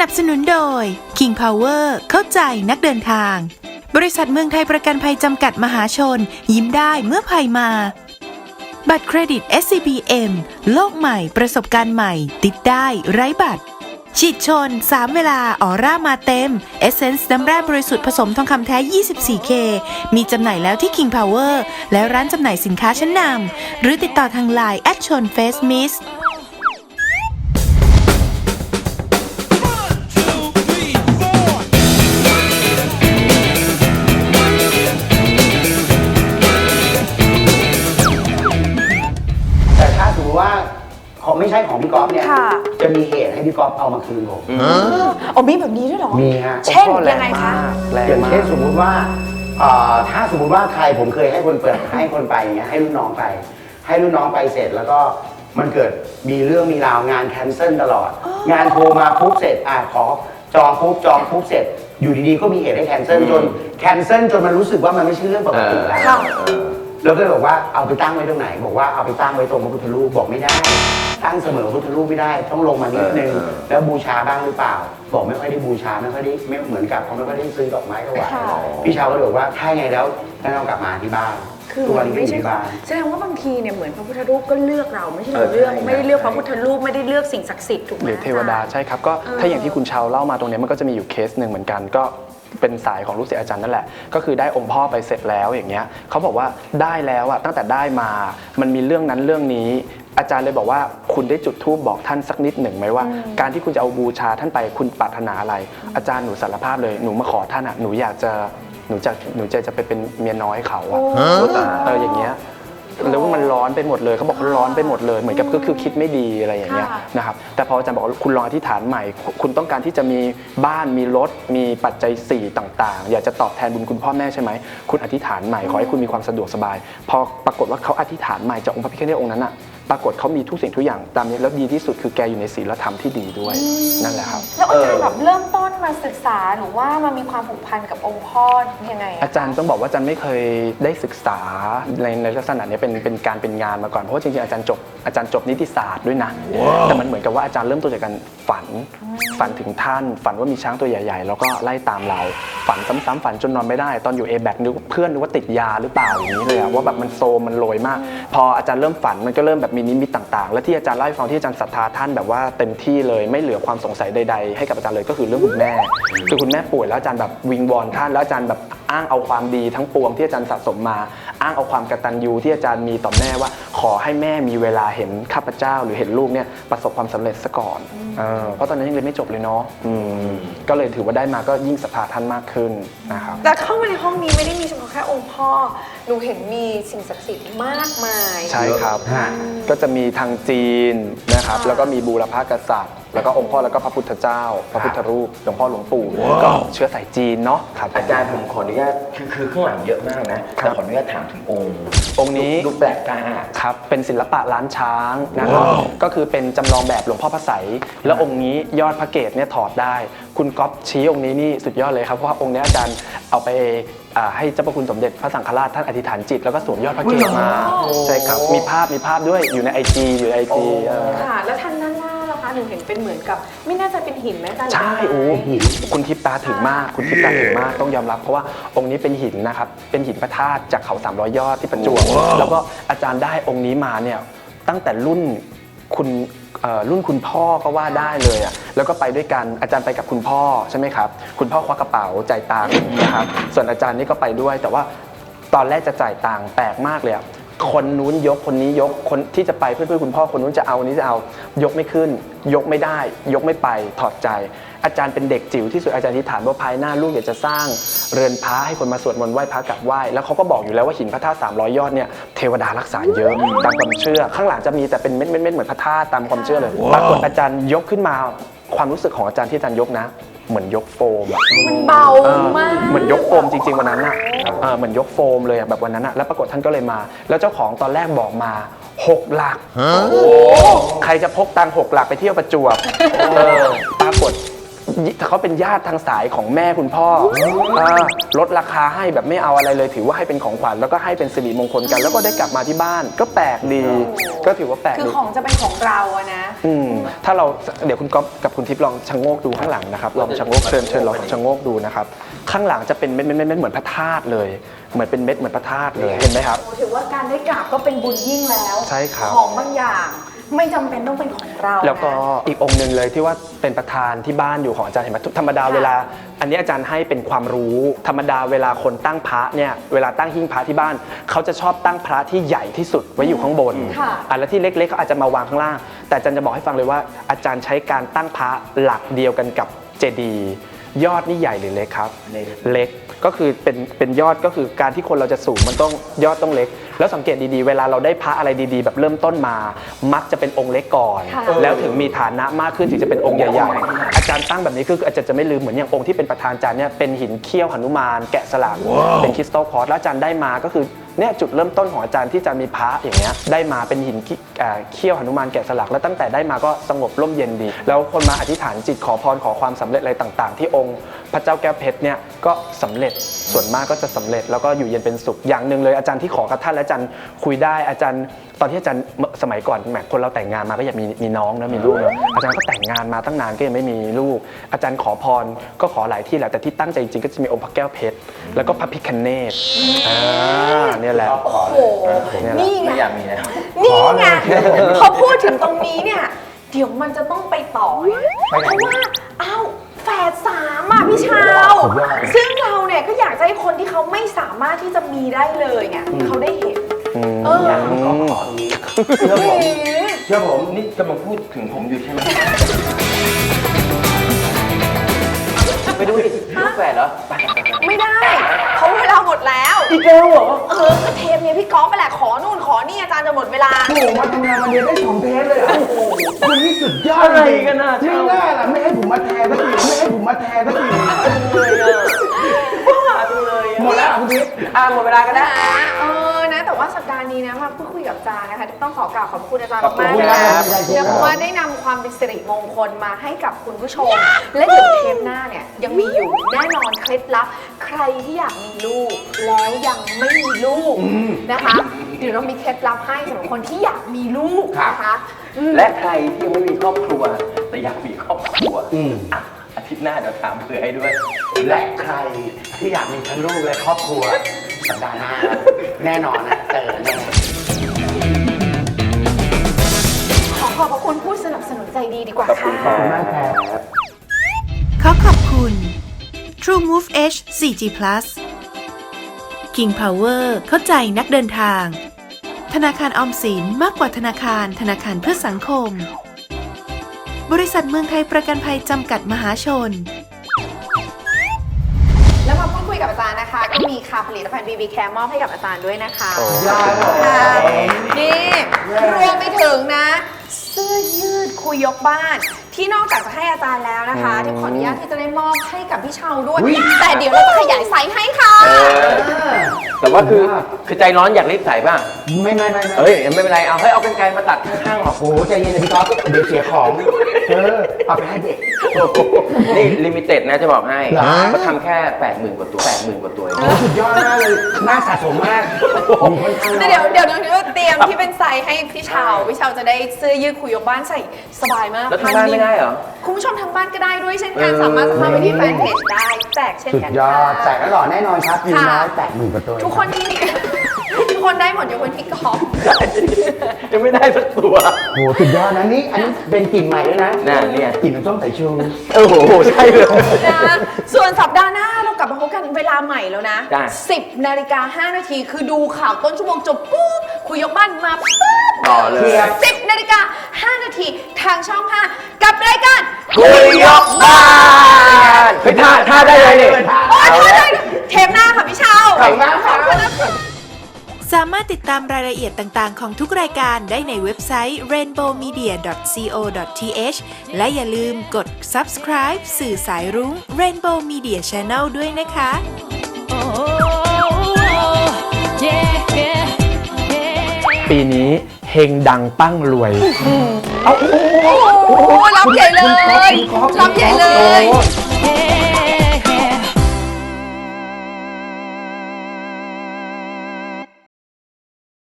นับสนุนโดย King Power เข้าใจนักเดินทาง บริษัทเมืองไทยประกันภัยจำกัดมหาชน ยิ้มได้เมื่อภัยมา บัตรเครดิต SCBM โลกใหม่ประสบการณ์ใหม่ ติดได้ไร้บัตร ฉีดชน 3 เวลาออร่ามาเต็ม เอเซนส์น้ำแร่บริสุทธิ์ผสมทองคำแท้ 24K มีจำหน่ายแล้วที่ King Power และร้านจำหน่ายสินค้าชั้นนำหรือติดต่อทางไลน์แอดชนเฟสมิส จะมีเหตุให้พี่ก๊อฟเอามาคืนผมอ๋อมีแบบนี้ด้วยเหรอ มีฮะเช่นโอ้โหแรยังไงคะมากแรงอย่างมาเช่นกสมมุติว่าเอ่อถ้าสมมุติว่าใครผมเคยให้คนเปิดให้คนไปอย่างเงี้ยให้รุ่นน้องไป ให้รุ่นน้องไปเสร็จแล้วก็มันเกิดมีเรื่องมีราวงานแคนเซิลตลอด งานโทรมาปุ๊บเสร็จอะขอจองปุ๊บจองปุ๊บเสร็จ อยู่ดีๆก็มีเหตุให้แคนเซิลจนแคนเซิลจนมันรู้สึกว่ามันไม่ใช่เรื่องปกติแล้ว ค่ะ แล้วก็เลยบอกว่าเอาไปตั้งไว้ตรงไหน บอกว่าเอาไปตั้งไว้ตรงพระพุทธรูปบอกไม่ได้ ตั้งเสมอพระพุทธรูปไม่ได้ ต้องลงมานิดนึง เออเออ แล้วบูชาบ้างหรือเปล่า บอกไม่ค่อยได้บูชาไม่ค่อยได้ไม่เหมือนกับเขาไม่ค่อยได้ซื้อดอกไม้ถวายค่ะ พี่ชาวก็เลยบอกว่าถ้าไงแล้วงั้นเอากลับมาที่บ้านคือทุกวันนี้ไม่อยู่ใช่ที่บ้าน แสดงว่าบางทีเนี่ยเหมือนพระพุทธรูปก็เลือกเราไม่ใช่เอเราอเลือกใช่ ไม่ได้เลือกพระพุทธรูปไม่ได้เลือกสิ่งศักดิ์สิทธิ์ถูกไหม หรือเทวดาอจรย์ใช่ครับก็เออถ้าอย่างที่คุณชาวเล่ามาตรงเนี้ยมันก็จะมีอยู่เคสหนึ่งเหมือนกัน ก็ เป็นสายของลูกศิษย์อาจารย์นั่นแหละ ก็คือได้องค์พ่อไปเสร็จแล้วอย่างเงี้ยเขาบอกว่าได้แล้วอะตั้งแต่ได้มา มันมีเรื่องนั้นเรื่องนี้ อาจารย์เลยบอกว่าคุณได้จุดธูปบอกท่านสักนิดหนึ่งไหมว่า การที่คุณจะเอาบูชาท่านไปคุณปรารถนาอะไร อาจารย์หนูสารภาพเลยหนูมาขอท่านอะหนูอยากจะหนูจะหนูจะจะไปเป็นเมียน้อยเขาอะเอออย่างเงี้ย แล้วว่ามันร้อนไปหมดเลยเขาบอกเขาร้อนไปหมดเลย เหมือนกับก็คือคิดไม่ดีอะไรอย่างเงี้ยค่ะนะครับแต่พออาจารย์บอกว่าคุณลองอธิษฐานใหม่ คุณต้องการที่จะมีบ้านมีรถมีปัจจัย4ต่าง ๆ อยากจะตอบแทนบุญคุณพ่อแม่ใช่ไหมคุณอธิษฐานใหม่ขอให้คุณมีความสะดวกสบาย พอปรากฏว่าเขาอธิษฐานใหม่จากองค์พระพิฆเนศองค์นั้นอะ ปรากฏเขามีทุกสิ่งทุกอย่างตามนี้แล้วดีที่สุดคือแกอยู่ในศีลธรรมที่ดีด้วยนั่นแหละครับ แล้วอาจารย์แบบเริ่มต้นมาศึกษาหรือว่ามามีความผูกพันกับองค์พ่อยังไงะอาจารย์ต้องบอกว่าอาจารย์ไม่เคยได้ศึกษาในในลักษณะเนี้ยเป็นเป็นการเป็นงานมาก่อนเพราะว่าจริงๆอาจารย์จบอาจารย์จบนิติศาสตร์ด้วยนะแต่มันเหมือนกับว่าอาจารย์เริ่มต้นจากการฝันฝันถึงท่าน ฝันว่ามีช้างตัวใหญ่ๆ แล้วก็ไล่ตามเรา ฝันซ้ำๆฝันจนนอนไม่ได้ ตอนอยู่เอแบกนึกเพื่อนนึกว่าติดยาหรือเปล่าอย่างนี้เลยอะว่าแบบมันโซมมันโรยมาก พออาจารย์เริ่มฝันมันก็เริ่มแบบมีนิมิตต่างๆ และที่อาจารย์เล่าให้ฟังที่อาจารย์ศรัทธาท่านแบบว่าเต็มที่เลยไม่เหลือความสงสัยใดๆให้กับอาจารย์เลยก็คือเรื่องคุณแม่ คือคุณแม่ป่วยแล้วอาจารย์แบบวิงวอนท่านแล้วอาจารย์แบบ อ้างเอาความดีทั้งปวงที่อาจารย์สะสมมา อ้างเอาความกตัญญูที่อาจารย์มีต่อแม่ว่า ขอให้แม่มีเวลาเห็นข้าพเจ้า หรือเห็นลูกเนี่ยประสบความสำเร็จซะก่อนเออเพราะตอนนั้นยังเรียนไม่จบเลยเนาะอืมก็เลยถือว่าได้มาก็ยิ่งศรัทธาท่านมากขึ้นนะครับแต่เข้ามาในห้องนี้ไม่ได้มีเฉพาะแค่องค์พ่อหนูเห็นมีสิ่งศักดิ์สิทธิ์มากมาย ใช่ครับฮะก็จะมีทางจีนนะครับค่ะแล้วก็มีบูรพากษัตริย์ แล้วก็องค์พ่อแล้วก็พระพุทธเจ้า พระพุทธรูปหลวงพ่อหลวงปู่ก็เชื้อสายจีนเนาะครับ อาจารย์ผมขออนุญาตคือคือข้างหลังเยอะมากนะครัแต่บขออนุญาตถามถึงองค์องค์นี้ดูแปลกตาครับเป็นศิลปะล้านช้างนะครับก็คือเป็นจำลองแบบหลวงพ่อพระไสยแล้วองค์นี้ยอดพระเกศเนี่ยถอดได้ คุณก๊อฟชี้องค์นี้นี่สุดยอดเลยครับเพราะว่าองค์เนี้ยอาจารย์เอาไปอ่าให้เจ้าพระคุณสมเด็จพระสังฆราชท่านอธิษฐานจิต แล้วก็สวมยอดพระเกศมาใช่ครับมีภาพมีภาพด้วยอยู่ในไอจีอยู่ในไอจีค่ะแล้วทางด้าน หน้าล่ะคะหนูเห็นเป็นเหมือนกับ ไม่น่าจะเป็นหินไหมอาจารย์ใช่โอ้หินคุณทิพย์ตาถึงมาก คุณทิพย์ตาถึงมากต้องยอมรับ เพราะว่าองค์นี้เป็นหินนะครับเป็นหินพระธาตุจากเขา300ยอดที่ประจวบแล้วก็อาจารย์ได้องค์นี้มาเนี่ยตั้งแต่รุ่นคุณเอ่อรุ่นคุณพ่อก็ว่าได้เลยอะแล้วก็ไปด้วยกันอาจารย์ไปกับคุณพ่อใช่ไหมครับ คุณพ่อควักกระเป๋าจ่ายตังค์นะครับส่วนอาจารย์นี่ก็ไปด้วย แต่ว่าตอนแรกจะจ่ายตังค์แปลกมากเลยอะ คนนู้นยกคนนี้ยกคนที่จะไปเพื่อนๆคุณพ่อคนนู้นจะเอาคนนี้จะเอา ยกไม่ขึ้น ยกไม่ได้ ยกไม่ไปถอดใจ อาจารย์เป็นเด็กจิ๋วที่สุดอาจารย์ที่ฐานว่าภายหน้าลูกอยากจะสร้าง เรือนพระให้คนมาสวดมนต์ไหว้พระกราบไหว้แล้วเขาก็บอกอยู่แล้วว่าหินพระธาตุ300ยอดเนี่ยเทวดารักษาเยอะตามความเชื่อ ข้างหลังจะมีแต่เป็นเม็ดเม็ดๆๆเหมือนพระธาตุตามความเชื่อเลยปรากฏอาจารย์ยกขึ้นมาความรู้สึกของอาจารย์ที่อาจารย์ยกนะ เหมือนยกโฟมอะ มันเบาเออมาก เหมือนยกโฟมจริงๆวันนั้นอะเออเหมือนยกโฟมเลยอะแบบวันนั้นอะแล้วปรากฏท่านก็เลยมา แล้วเจ้าของตอนแรกบอกมาหกหลัก ใครจะพกตังค์หกหลักไปเที่ยวประจวบเออปรากฏ เขาเป็นญาติทางสายของแม่คุณพ่ออ่าลดราคาให้แบบไม่เอาอะไรเลย ถือว่าให้เป็นของขวัญแล้วก็ให้เป็นสิริมงคลกัน แล้วก็ได้กลับมาที่บ้าน ก็แปลกดี ก็ถือว่าแปลกคือดี ของจะเป็นของเราอะนะ อืมถ้าเราเดี๋ยวคุณก๊อฟกับคุณทิพย์ลองชะโงกดูข้างหลังนะครับลองชะโงกเชิญเชิญลองชะโงกดูนะครับข้างหลังจะเป็นเม็ดเม็ดเม็ดเม็ดเหมือนพระธาตุเลยเหมือนเป็นเม็ดเหมือนพระธาตุเลยเห็นไหมครับโอ้ถือว่าการได้กราบก็เป็นบุญยิ่งแล้ว ใช่ครับ ของบางอย่าง ไม่จำเป็นต้องเป็นของเรานะแล้วก็อีกองค์หนึ่งเลยที่ว่าเป็นประธานที่บ้านอยู่ของอาจารย์เห็นไหมธรรมดาค่ะ เวลา อันนี้อาจารย์ให้เป็นความรู้ ธรรมดาเวลาคนตั้งพระเนี่ยเวลาตั้งหิ้งพระที่บ้าน เขาจะชอบตั้งพระที่ใหญ่ที่สุดไว้อยู่ข้างบนค่ะ อะแล้วที่เล็กๆเขาอาจจะมาวางข้างล่าง แต่อาจารย์จะบอกให้ฟังเลยว่าอาจารย์ใช้การตั้งพระหลักเดียวกันกับเจดีย์ ยอดนี่ใหญ่หรือเล็กครับเล็กเล็กก็คือเป็นเป็นยอดก็คือการที่คนเราจะสูงมันต้องยอดต้องเล็ก แล้วสังเกตดีๆ เวลาเราได้พระอะไรดีๆ แบบเริ่มต้นมา มักจะเป็นองค์เล็กก่อนค่ะแล้วถึงมีฐานะมากขึ้นถึงจะเป็นองค์ใหญ่ๆ อาจารย์ตั้งแบบนี้คืออาจารย์จะไม่ลืมเหมือนอย่างองค์ที่เป็นประธานอาจารย์เนี่ยเป็นหินเขี้ยวหนุมานแกะสลักเป็นคริสตัลคอร์สแล้วอาจารย์ได้มาก็คือเนี่ยจุดเริ่มต้นของอาจารย์ที่จะมีพระอย่างเงี้ยได้มาเป็นหินขี้เอ่อเขี้ยวหนุมานแกะสลัก แล้วตั้งแต่ได้มาก็สงบร่มเย็นดี แล้วคนมาอธิษฐานจิตขอพรขอความสำเร็จอะไรต่าง ๆ ที่องค์พระเจ้าแก้วเพชรเนี่ยก็สำเร็จส่วนมากก็จะสำเร็จแล้วก็อยู่เย็นเป็นสุขอย่างหนึ่งเลยอาจารย์ที่ขอกับท่านและอาจารย์คุยได้อาจารย์ ตอนที่อาจารย์สมัยก่อนแหมคนเราแต่งงานมาก็อยากมีมีน้องนะมีลูกนะอาจารย์ก็แต่งงานมาตั้งนานก็ยังไม่มีลูก อาจารย์ขอพรก็ขอหลายที่แหละแต่ที่ตั้งใจจริงๆก็จะมีองค์พระแก้วเพชรแล้วก็พระพิคเนตอ่าเนี่ยแหละโอ้โหเนี่ยแหละนี่ไงไม่อยากมีแล้วนี่ไงพอพูดถึงตรงนี้เนี่ย เดี๋ยวมันจะต้องไปต่อนะเพราะว่าอ้าวแฝดสามอะพี่เชาวซึ่งเราเนี่ยก็อยากจะให้คนที่เขาไม่สามารถที่จะมีได้เลยเนี่ยเขาได้เห็น เออ อยากให้เขาขอตรงนี้เชื่อผมเชื่อผมนี่กำลังพูดถึงผมอยู่ใช่ไหมไปดูดิลูกแฝดเหรอไปไม่ได้ แล้ว อีกแล้วเหรอเออก็เทปเนี่ยพี่ก๊อฟไปแหละขอนู่นขอนี่อาจารย์จะหมดเวลา โอ้โหมาทำงานวันเดียวได้สองเทปเลยเหรอโอ้โหคุณนี่สุดยอดอะไรจริงกันน่ะ ไม่น่าล่ะไม่ให้ผมมาแทนสักทีไม่ให้ผมมาแทนสักทีหม ดแล้วอะคุณทิพย์อ่าหมดเวลากันแล้วเออนะ แต่ว่าสัปดาห์นี้นะมาพูดคุยกับอาจารย์นะคะต้องขอกล่าวขอบคุณอาจารย์ขอบคุณมากๆเลยครันะบเนี่ยเพราะว่าได้นำความเป็นสิริมงคลมาให้กับคุณผู้ชม และเดี๋ยวเทปหน้าเนี่ยยังมีอยู่แน่นอนเคล็ดลับ ใครที่อยากมีลูก แล้วยังไม่มีลูกนะคะ เดี๋ยวเรามีเคล็ดลับให้สำหรับคนที่อยากมีลูกนะคะอืม และใครที่ยังไม่มีครอบครัว แต่อยากมีครอบครัวอืม อะ อาทิตย์หน้าเดี๋ยวถามเผื่อให้ด้วย และใครที่อยากมีทั้งลูกและครอบครัวสัปดาห์หน้าแน่นอนนะเจอแน่ขอขอบพระคุณผู้สนับสนุนใจดีดีกว่าขอบคุณครัค่ะขอบคุณมากครับ ขอขอบคุณ True Move H 4G Plus King Power เข้าใจนักเดินทาง ธนาคารออมสินมากกว่าธนาคารธนาคารเพื่อสังคม บริษัทเมืองไทยประกันภัยจำกัดมหาชน แล้วมาพูดคุยกับอาจารย์นะคะ ก็มีค่ะผลิตภัณฑ์ BB Care มอบให้กับอาจารย์ด้วยนะคะโอ้ยอดเลยค่ะนี่รวมไปถึงนะ เสื้อยืดคุยยกบ้าน ที่นอกจากจะให้อาจารย์แล้วนะคะ ที่ขออนุญาตที่จะได้มอบให้กับพี่เชาด้วย แต่เดี๋ยวเราจะขยายไซส์ให้ค่ะ แต่ว่าคือคือใจร้อนอยากรีบใส่ป่ะไม่ไม่ไม่ไม่เอ้ยไม่เป็นไรเอาให้เอากันไกลมาตัดข้างๆหรอกโอ้โหใจเย็นนะพี่ก๊อฟเดี๋ยวเสียของเออเอาไปให้เด็กนี่ลิมิเต็ดนะจะบอกให้เหรอ เขาทำแค่80,000กว่าตัว80,000กว่าตัวโอ้โหสุดยอดมากเลยน่าสะสมมากมีค่อนข้างแต่เดี๋ยวเดี๋ยวเดี๋ยวเดี๋ยวเตรียมที่เป็นไซส์ ให้พี่เชาพี่เชาจะได้เสื้อยืดคุยยกบ้านใส่สบายมากแล้วทำบ้านไม่ได้เหรอ คุณผู้ชมทางบ้านก็ได้ด้วยเช่นกัน เออ สามารถจะเข้าไปที่แฟนเพจได้แจกเช่นสุดกันยอดค่ะแจกแล้วหล่อแน่นอนครับยืนค่ะน้อยแตะหมื่นกว่าตัวทุกคนที่ทุกคนได้หมดยกเว้นพี่กอล์ฟยังไม่ได้สักตัวโอ้โหสุดยอดนะนี่อันนี้เป็นกลิ่นใหม่ด้วยนะน่ะเนี่ย กลิ่นน้ำส้มสายชู โอ้โห ใช่เลย นะส่วนสัปดาห์หน้าเรากลับมาพบกัน เวลาใหม่แล้วนะได้10นาฬิกา5นาทีคือดูข่าวต้นชั่วโมงจบปุ๊บคุยยกบ้านมาปุ๊บต่อเลย 10นาฬิกา5นาทีทางช่อง 5 กับรายการ คุยยกบ้าน เฮ้ย ติดตามรายละเอียดต่างๆ ของทุกรายการได้ในเว็บไซต์ rainbowmedia.co.th และอย่าลืมกด subscribe สื่อสายรุ้ง Rainbow Media Channel ด้วยนะคะ ปีนี้เฮงดังปั้งรวยโอ้โหรับใหญ่เลย รับใหญ่เลยโอ้โหเฮ